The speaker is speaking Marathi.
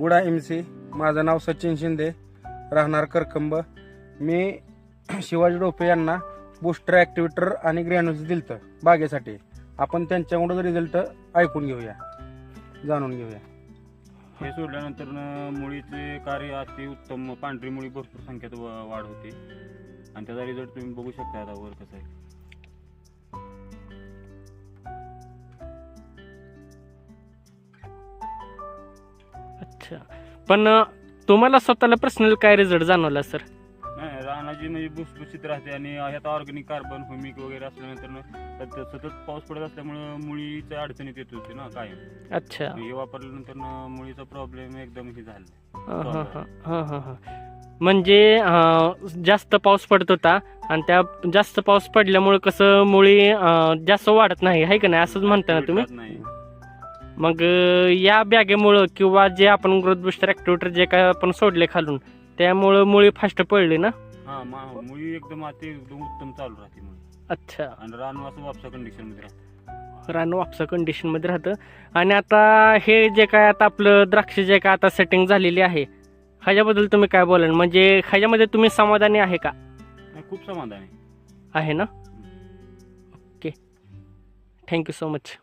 गुडा एम सी. माझं नाव सचिन शिंदे. राहणार करकंब. मी शिवाजी डोपे यांना बुस्टर ॲक्टिवेटर आणि ग्रॅन्युज दिलं बागेसाठी. आपण त्यांच्याकडून रिझल्ट ऐकून घेऊया. जाणून घेऊया. हे सोडल्यानंतर मुळीचे कार्य अति उत्तम. पांढरी मुळी भरपूर संख्येत व- वाढ होते. आणि त्याचा रिझल्ट तुम्ही बघू शकता आता वर कसं आहे. अच्छा. पण अं, तुम्हाला स्वतःला पर्सनल काय रिझल्ट जाणवला सर नाही रानाची म्हणजे भुसभुशीत राहते आणि ह्यात ऑर्गॅनिक कार्बन हुमिक वगैरे असल्यानंतर न त्यात सतत पाऊस पडत असल्यामुळे मुळीच्या अडचणीत येत होते ना कायम. अच्छा. हे वापरल्यानंतर न मुळीचा प्रॉब्लेम एकदम हे झाला. हां हां हां हां हां हां म्हणजे अं, जास्त पाऊस पडत होता आणि त्या जास्त पाऊस पडल्यामुळे कसं मुळी अं, जास्त वाढत नाही आहे का नाही? असंच म्हणता ना तुम्ही? नाही. मग या बॅगेमुळं किंवा जे आपण ग्रोथ बुस्टर ॲक्टिवेटर जे काय आपण सोडले खालून त्यामुळं मुळी फास्ट पडली ना? हा मा- मुळी एकदम अति एकदम उत्तम चालू राहते मुळी. अच्छा. आणि रान असं वापसा कंडिशनमध्ये राहतं. रान वापसा कंडिशनमध्ये राहतं. आणि आता हे जे काय आता आपलं द्राक्ष जे काय आता सेटिंग झालेली आहे ह्याच्याबद्दल तुम्ही काय बोलाल? म्हणजे ह्याच्यामध्ये तुम्ही समाधानी आहे का? खूप समाधान. आहे आहे ना ओके. Thank you so much